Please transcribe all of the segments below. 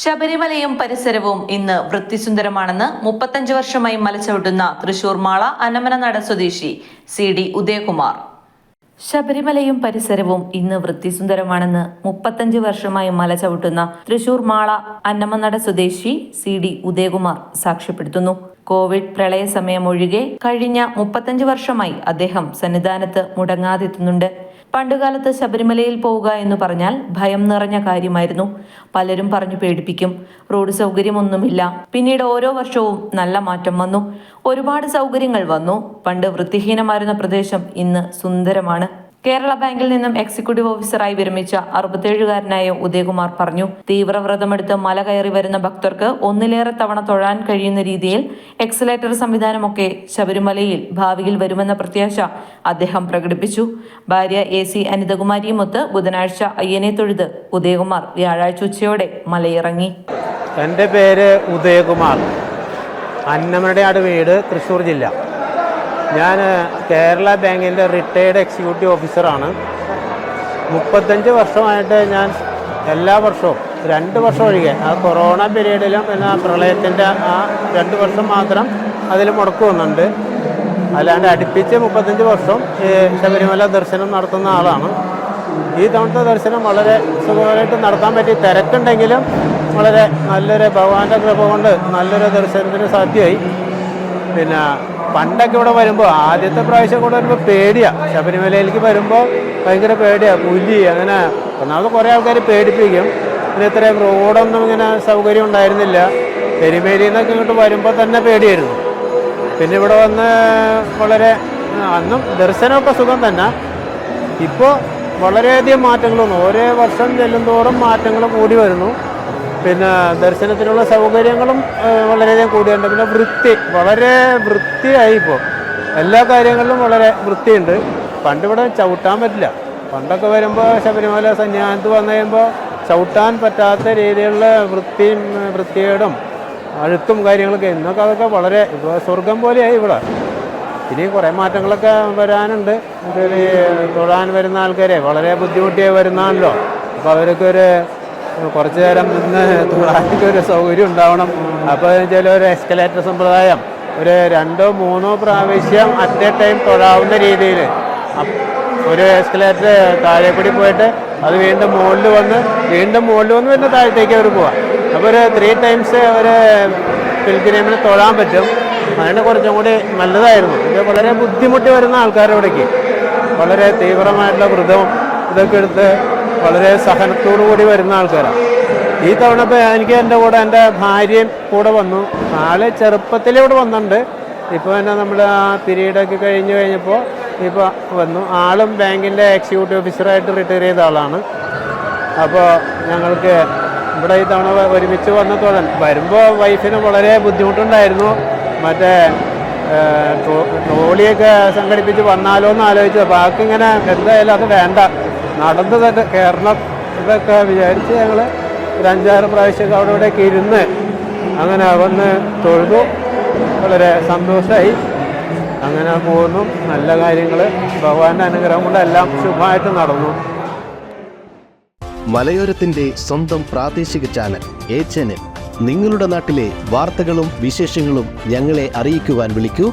ശബരിമലയും പരിസരവും ഇന്ന് വൃത്തിസുന്ദരമാണെന്ന് മുപ്പത്തഞ്ച് വർഷമായി മലച്ചവിടുന്ന തൃശൂർ മാള അനമനനട സ്വദേശി സി ഡി ഉദയകുമാർ. ശബരിമലയും പരിസരവും ഇന്ന് വൃത്തിസുന്ദരമാണെന്ന് മുപ്പത്തഞ്ച് വർഷമായി മല ചവിട്ടുന്ന തൃശൂർ മാള അന്നമനട സ്വദേശി സി ഡി ഉദയകുമാർ സാക്ഷ്യപ്പെടുത്തുന്നു. കോവിഡ് പ്രളയ സമയം ഒഴികെ കഴിഞ്ഞ മുപ്പത്തഞ്ച് വർഷമായി അദ്ദേഹം സന്നിധാനത്ത് മുടങ്ങാതെത്തുന്നുണ്ട്. പണ്ടുകാലത്ത് ശബരിമലയിൽ പോവുക എന്ന് പറഞ്ഞാൽ ഭയം നിറഞ്ഞ കാര്യമായിരുന്നു. പലരും പറഞ്ഞു പേടിപ്പിക്കും. റോഡ് സൗകര്യമൊന്നുമില്ല. പിന്നീട് ഓരോ വർഷവും നല്ല മാറ്റം വന്നു. ഒരുപാട് സൗകര്യങ്ങൾ വന്നു. പണ്ട് വൃത്തിഹീനമായിരുന്ന പ്രദേശം ഇന്ന് സുന്ദരമാണ്. കേരള ബാങ്കിൽ നിന്നും എക്സിക്യൂട്ടീവ് ഓഫീസറായി വിരമിച്ച അറുപത്തേഴുകാരനായ ഉദയകുമാർ പറഞ്ഞു തീവ്രവ്രതമെടുത്ത് മല കയറി വരുന്ന ഭക്തർക്ക് ഒന്നിലേറെ തവണ തൊഴാൻ കഴിയുന്ന രീതിയിൽ എക്സലേറ്റർ സംവിധാനമൊക്കെ ശബരിമലയിൽ ഭാവിയിൽ വരുമെന്ന പ്രത്യാശ അദ്ദേഹം പ്രകടിപ്പിച്ചു. ഭാര്യ എ സി അനിതകുമാരിയുമൊത്ത് ബുധനാഴ്ച അയ്യനെ തൊഴുത് ഉദയകുമാർ വ്യാഴാഴ്ച ഉച്ചയോടെ മലയിറങ്ങി. എന്റെ പേര് ഉദയകുമാർ. അന്നമനടയാട് വീട് തൃശ്ശൂർ ജില്ല. ഞാൻ കേരള ബാങ്കിന്റെ റിട്ടയേർഡ് എക്സിക്യൂട്ടീവ് ഓഫീസറാണ് മുപ്പത്തഞ്ച് വർഷമായിട്ട് ഞാൻ എല്ലാ വർഷവും രണ്ട് വർഷം ഒഴികെ ആ കൊറോണ പീരീഡിലും പിന്നെ പ്രളയത്തിന്റെ ആ രണ്ട് വർഷം മാത്രം അതിൽ മുടക്ക് വന്നുണ്ട് അല്ലാണ്ട് അടുപ്പിച്ച് മുപ്പത്തഞ്ച് വർഷം ശബരിമല ദർശനം നടത്തുന്ന ആളാണ്. ഈ തവണത്തെ ദർശനം വളരെ സുഖമായിട്ട് നടത്താൻ പറ്റി. തിരക്കുണ്ടെങ്കിലും വളരെ നല്ലൊരു ഭഗവാന്റെ കൃപ കൊണ്ട് നല്ലൊരു ദർശനത്തിന് സാധ്യമായി. പിന്നെ പണ്ടൊക്കെ ഇവിടെ വരുമ്പോൾ ആദ്യത്തെ പ്രാവശ്യം കൂടെ വരുമ്പോൾ പേടിയാണ് ശബരിമലയിലേക്ക് വരുമ്പോൾ ഭയങ്കര പേടിയാണ് പുലി അങ്ങനെ ഒന്നാമത് കുറേ ആൾക്കാർ പേടിപ്പിക്കും. പിന്നെ ഇത്രയും റോഡൊന്നും ഇങ്ങനെ സൗകര്യം ഉണ്ടായിരുന്നില്ല. എരിമേലിയിൽ നിന്നൊക്കെ ഇങ്ങോട്ട് വരുമ്പോൾ തന്നെ പേടിയായിരുന്നു. പിന്നെ ഇവിടെ വന്ന് വളരെ അന്നും ദർശനമൊക്കെ സുഖം തന്നെ. ഇപ്പോൾ വളരെയധികം മാറ്റങ്ങൾ ഓരോ വർഷം ചെല്ലുന്തോറും മാറ്റങ്ങൾ കൂടി വരുന്നു. പിന്നെ ദർശനത്തിനുള്ള സൗകര്യങ്ങളും വളരെയധികം കൂടിയുണ്ട്. പിന്നെ വൃത്തി വളരെ വൃത്തിയായി ഇപ്പോൾ എല്ലാ കാര്യങ്ങളിലും വളരെ വൃത്തിയുണ്ട്. പണ്ടിവിടെ ചവിട്ടാൻ പറ്റില്ല. പണ്ടൊക്കെ വരുമ്പോൾ ശബരിമല സന്യാസത്ത് വന്നു കഴിയുമ്പോൾ ചവിട്ടാൻ പറ്റാത്ത രീതിയിലുള്ള വൃത്തിയും വൃത്തികേടും അഴുക്കും കാര്യങ്ങളൊക്കെ. ഇന്നൊക്കെ അതൊക്കെ വളരെ ഇപ്പോൾ സ്വർഗം പോലെയായി ഇവിടെ. ഇനി കുറേ മാറ്റങ്ങളൊക്കെ വരാനുണ്ട്. തൊഴാൻ വരുന്ന ആൾക്കാരെ വളരെ ബുദ്ധിമുട്ടിയായി വരുന്നാണല്ലോ അപ്പോൾ അവർക്ക് ഒരു കുറച്ച് നേരം നിന്ന് തൊഴാനൊക്കെ ഒരു സൗകര്യം ഉണ്ടാവണം. അപ്പോൾ വെച്ചാൽ ഒരു എസ്കലേറ്റർ സമ്പ്രദായം ഒരു രണ്ടോ മൂന്നോ പ്രാവശ്യം അറ്റ് എ ടൈം തൊഴാവുന്ന രീതിയിൽ ഒരു എസ്കലേറ്റർ താഴെ കൂടി പോയിട്ട് അത് വീണ്ടും മുകളിൽ വന്ന് വീണ്ടും മുകളിൽ വന്ന് പിന്നെ താഴത്തേക്ക് അവർ പോവാം. അപ്പോൾ ഒരു ത്രീ ടൈംസ് ഒരു പിൽഗ്രിമിന് തൊഴാൻ പറ്റും. അതിന് കുറച്ചും കൂടി നല്ലതായിരുന്നു. ഇത് വളരെ ബുദ്ധിമുട്ടി വരുന്ന ആൾക്കാരോടേക്ക് വളരെ തീവ്രമായിട്ടുള്ള വ്രതവും ഇതൊക്കെ എടുത്ത് വളരെ സഹനത്തോടു കൂടി വരുന്ന ആൾക്കാരാണ് ഈ തവണ ഇപ്പോൾ എനിക്ക് എന്റെ കൂടെ എന്റെ ഭാര്യയും കൂടെ വന്നു. ആൾ ചെറുപ്പത്തിലേ ഇവിടെ വന്നിട്ടുണ്ട്. ഇപ്പോൾ തന്നെ നമ്മൾ ആ പീരീഡൊക്കെ കഴിഞ്ഞ് കഴിഞ്ഞപ്പോൾ ഇപ്പോൾ വന്നു. ആളും ബാങ്കിന്റെ എക്സിക്യൂട്ടീവ് ഓഫീസറായിട്ട് റിട്ടയർ ചെയ്ത ആളാണ്. അപ്പോൾ ഞങ്ങൾക്ക് ഇവിടെ ഈ തവണ ഒരുമിച്ച് വന്ന തൊഴൻ വരുമ്പോൾ വൈഫിന് വളരെ ബുദ്ധിമുട്ടുണ്ടായിരുന്നു. മറ്റേ ട്രോളിയൊക്കെ സംഘടിപ്പിച്ച് വന്നാലോ എന്ന് ആലോചിച്ചു അപ്പോൾ ആൾക്കിങ്ങനെ എന്തായാലും അത് വേണ്ട. നടന്ന് തന്നെ കേരളം ഇതൊക്കെ വിചാരിച്ച് ഞങ്ങൾ ഒരു അഞ്ചാറ് പ്രാവശ്യമൊക്കെ അവിടെ ഇവിടെയൊക്കെ ഇരുന്ന് അങ്ങനെ വന്ന് തൊഴുതു. വളരെ സന്തോഷമായി അങ്ങനെ പോകുന്നു. നല്ല കാര്യങ്ങൾ ഭഗവാന്റെ അനുഗ്രഹം കൊണ്ട് എല്ലാം ശുഭമായിട്ട് നടന്നു. മലയോരത്തിന്റെ സ്വന്തം പ്രാദേശിക ചാനൽ എ ചാനൽ. നിങ്ങളുടെ നാട്ടിലെ വാർത്തകളും വിശേഷങ്ങളും ഞങ്ങളെ അറിയിക്കുവാൻ വിളിക്കൂ.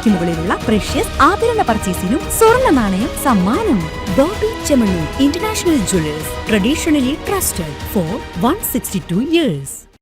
രൂപയ്ക്ക് മുകളിലുള്ള പ്രഷ്യസ് ആഭരണ പർച്ചേസിനും സ്വർണ നാണയം സമ്മാനം. Bobby Chemmanur international jewellers traditionally trusted for one sixty two years